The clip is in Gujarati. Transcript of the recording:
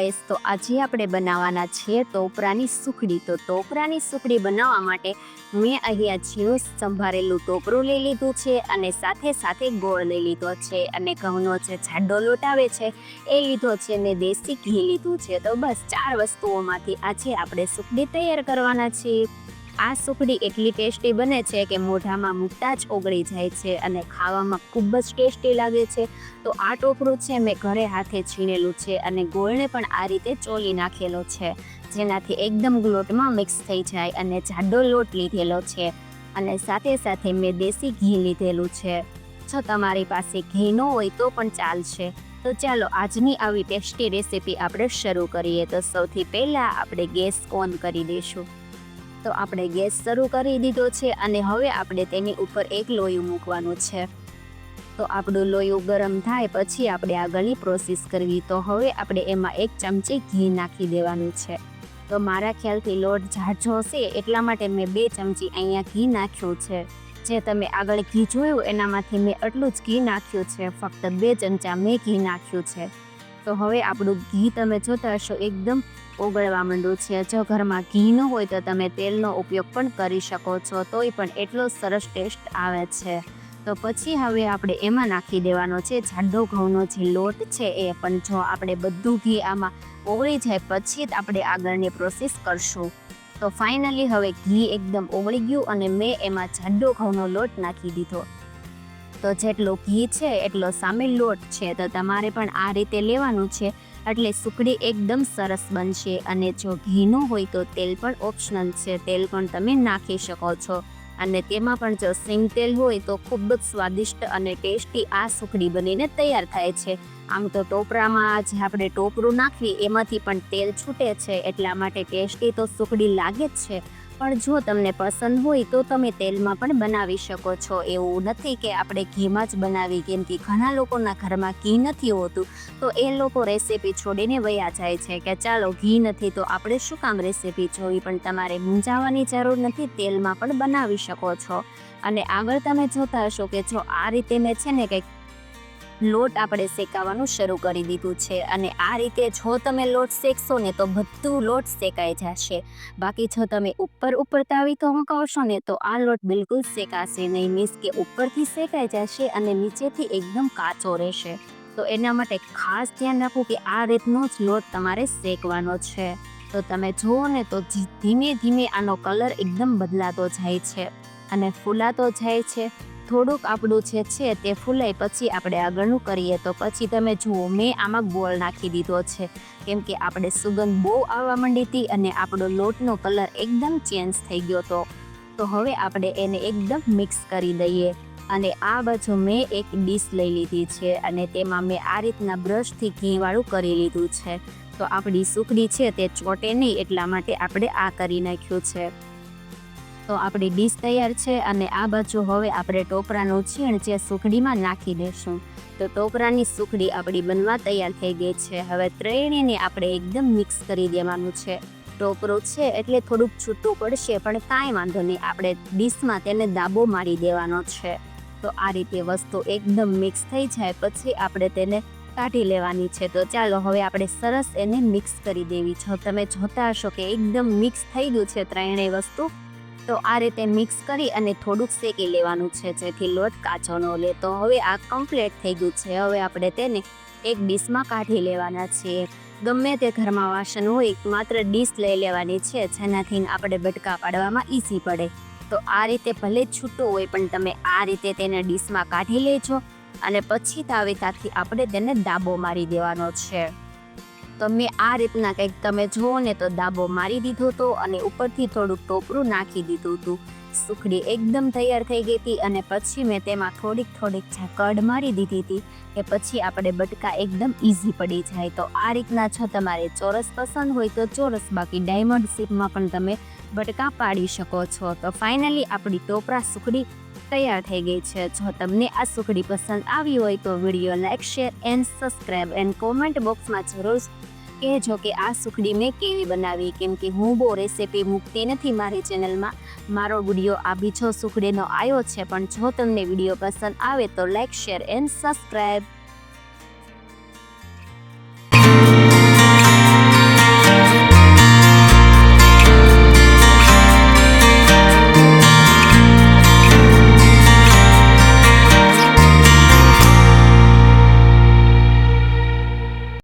ગાઈસ તો આજે આપણે બનાવવાના છીએ ટોપરાની સુખડી. તો ટોપરાની સુખડી બનાવવા માટે મેં અહીંયા ઝીણું સંભારેલું ટોપરું લઈ લીધું છે અને સાથે સાથે ગોળ લઈ લીધો છે અને ઘઉંનો જે જાડો લોટ આવે છે એ લીધો છે ને દેશી ઘી લીધું છે. તો બસ ચાર વસ્તુઓમાંથી આજે આપણે સુખડી તૈયાર કરવાના છીએ. આ સુખડી એટલી ટેસ્ટી બને છે કે મોઢામાં મૂકતા જ ઓગળી જાય છે અને ખાવામાં ખૂબ જ ટેસ્ટી લાગે છે. તો આ ટોપરું છે મેં ઘરે હાથે છીણેલું છે અને ગોળને પણ આ રીતે ચોલી નાખેલો છે. જેનાથી એકદમ લોટમાં મિક્સ થઈ જાય અને જાડો લોટ લીધેલો છે. અને સાથે સાથે મેં દેશી ઘી લીધેલું છે. જો તમારી પાસે ઘી ન હોય તો પણ ચાલશે. તો ચાલો આજની આવી ટેસ્ટી રેસીપી આપણે શરૂ કરીએ. તો સૌથી પહેલાં આપણે ગેસ ઓન કરી દઈશું. તો આપણે ગેસ શરૂ કરી દીધો છે અને હવે આપણે તેની ઉપર એક લોયું મૂકવાનું છે. તો આપણું લોયું ગરમ થાય પછી આપણે આગળની પ્રોસેસ કરવી. તો હવે આપણે એમાં એક ચમચી ઘી નાખી દેવાનું છે. તો મારા ખ્યાલથી લોટ ઝાઝો હશે એટલા માટે મેં બે ચમચી અહીંયા ઘી નાખ્યું છે. જે તમે આગળ ઘી જોયું એનામાંથી મેં એટલું જ ઘી નાખ્યું છે. ફક્ત બે ચમચા મેં ઘી નાખ્યું છે. તો હવે આપણું ઘી તમે જોતા હશો એકદમ ઓગળવા માંડ્યું છે. જો ઘરમાં ઘી ન હોય તો તમે તેલનો ઉપયોગ પણ કરી શકો છો. તોય પણ એટલો સરસ ટેસ્ટ આવે છે. તો પછી હવે આપણે એમાં નાખી દેવાનો છે જાડો ઘઉંનો જે લોટ છે એ. પણ જો આપણે બધું ઘી આમાં ઓગળી જાય પછી જ આપણે આગળની પ્રોસેસ કરશું. તો ફાઇનલી હવે ઘી એકદમ ઓગળી ગયું અને મેં એમાં જાડો ઘઉંનો લોટ નાખી દીધો. તો જેટલો ઘી છે, એટલો સામે લોટ છે. તો તમારે પણ આ રીતે લેવાનું છે. એટલે સુખડી એકદમ સરસ બનશે અને જો ઘીનું હોય તો તેલ પણ ઓપ્શનલ છે. તેલ પણ તમે નાખી શકો છો. અને તેમાં પણ જો સિંગ તેલ હોય તો ખૂબ જ સ્વાદિષ્ટ અને ટેસ્ટી આ સુખડી બનીને તૈયાર થાય છે. આમ તો ટોપરામાં જે આપણે ટોપરું નાખીએ એમાંથી પણ તેલ છૂટે છે. એટલા માટે ટેસ્ટી તો સુખડી લાગે જ છે. પણ જો તમને પસંદ હોય તો તમે તેલમાં પણ બનાવી શકો છો. એવું નથી કે આપણે ઘીમાં જ બનાવી કેમ કે ઘણા લોકોના ઘરમાં ઘી નથી હોતું. તો એ લોકો રેસીપી છોડીને વયા જાય છે કે ચાલો ઘી નથી તો આપણે શું કામ રેસીપી જોવી? પણ તમારે મૂંઝાવાની જરૂર નથી, તેલમાં પણ બનાવી શકો છો. અને આગળ તમે જોતા હશો કે જો આ રીતે મેં છે ને કંઈક લોટ આપણે શેકાવાનું શરૂ કરી દીધું છે અને આ રીતે જો તમે લોટ શેકશો ને તો બધું લોટ શેકાઈ જશે. બાકી જો તમે ઉપર ઉપર તાવી તો મુકાવશો ને તો આ લોટ બિલકુલ શેકાશે નહીં, મીન્સ કે ઉપરથી શેકાઈ જશે અને નીચેથી એકદમ કાચો રહેશે. તો એના માટે ખાસ ધ્યાન રાખવું કે આ રીતનો જ લોટ તમારે શેકવાનો છે. તો તમે જુઓ ને તો ધીમે ધીમે આનો કલર એકદમ બદલાતો જાય છે અને ફૂલાતો જાય છે. થોડુંક આપણું જે છે તે ફૂલાય, પછી આપણે આગળનું કરીએ તો પછી તમે જુઓ, મેં આમાં ગોળ નાખી દીધો છે. કેમ કે આપણે સુગંધ બહુ આવવા માંડી હતી અને આપણો લોટનો કલર એકદમ ચેન્જ થઈ ગયો હતો. તો હવે આપણે એને એકદમ મિક્સ કરી દઈએ. અને આ બાજુ મેં એક ડીશ લઈ લીધી છે અને તેમાં મેં આ રીતના બ્રશથી ઘીવાળું કરી લીધું છે. તો આપણી સુખડી છે તે ચોટે નહીં, એટલા માટે આપણે આ કરી નાખ્યું છે. તો આપણી ડીશ તૈયાર છે અને આ બાજુ હવે આપણે ટોપરાનું છીણ જે સુખડીમાં નાખી દઈશું તો ટોપરાની સુખડી આપણી બનવા તૈયાર થઈ ગઈ છે. હવે ત્રણેયને આપણે એકદમ મિક્સ કરી દેવાનું છે. ટોપરું છે એટલે થોડુંક છૂટું પડશે, પણ કાંઈ વાંધો નહીં. આપણે ડીશમાં તેને દાબો મારી દેવાનો છે. તો આ રીતે વસ્તુ એકદમ મિક્સ થઈ જાય, પછી આપણે તેને કાઢી લેવાની છે. તો ચાલો હવે આપણે સરસ એને મિક્સ કરી દેવી. છો તમે જોતા હશો કે એકદમ મિક્સ થઈ ગયું છે ત્રણેય વસ્તુ તો આ રીતે મિક્સ કરી અને થોડુંક શેકી લેવાનું છે. જેથી લોટ કાચો ન લે તો હવે આ કમ્પ્લીટ થઈ ગયું છે. હવે આપણે તેને એક ડીશમાં કાઢી લેવાના છીએ. ગમે તે ઘરમાં વાસણ હોય, માત્ર ડીશ લઈ લેવાની છે. જેનાથી આપણે બટકા પાડવામાં ઈઝી પડે. તો આ રીતે ભલે છૂટો હોય, પણ તમે આ રીતે તેને ડીશમાં કાઢી લેજો. અને પછી તાવેતાથી આપણે તેને દાબો મારી દેવાનો છે. તો મેં આ રીતના કંઈક તમે જુઓ ને તો દાબો મારી દીધો હતો અને ઉપરથી થોડુંક ટોપરું નાખી દીધું હતું. સુખડી એકદમ તૈયાર થઈ ગઈ હતી અને પછી મેં તેમાં થોડીક થોડીક કડ મારી દીધી હતી કે પછી આપણે બટકા એકદમ ઇઝી પડી જાય. તો આ રીતના જો તમારે ચોરસ પસંદ હોય તો ચોરસ, બાકી ડાયમંડ શેપમાં પણ તમે બટકા પાડી શકો છો. તો ફાઇનલી આપણી ટોપરા સુખડી તૈયાર થઈ ગઈ છે. જો તમને આ સુખડી પસંદ આવી હોય તો video like, share and subscribe and comment બોક્સમાં જરૂર કહેજો કે આ સુખડી મેં કેવી બનાવી? કેમ કે હું બહુ રેસીપી મૂકતી નથી મારી ચેનલમાં. મારો વીડિયો આ બીજો સુખડીનો આવ્યો છે. પણ જો તમને વીડિયો પસંદ આવે તો લાઈક, શેર એન્ડ સબસ્ક્રાઈબ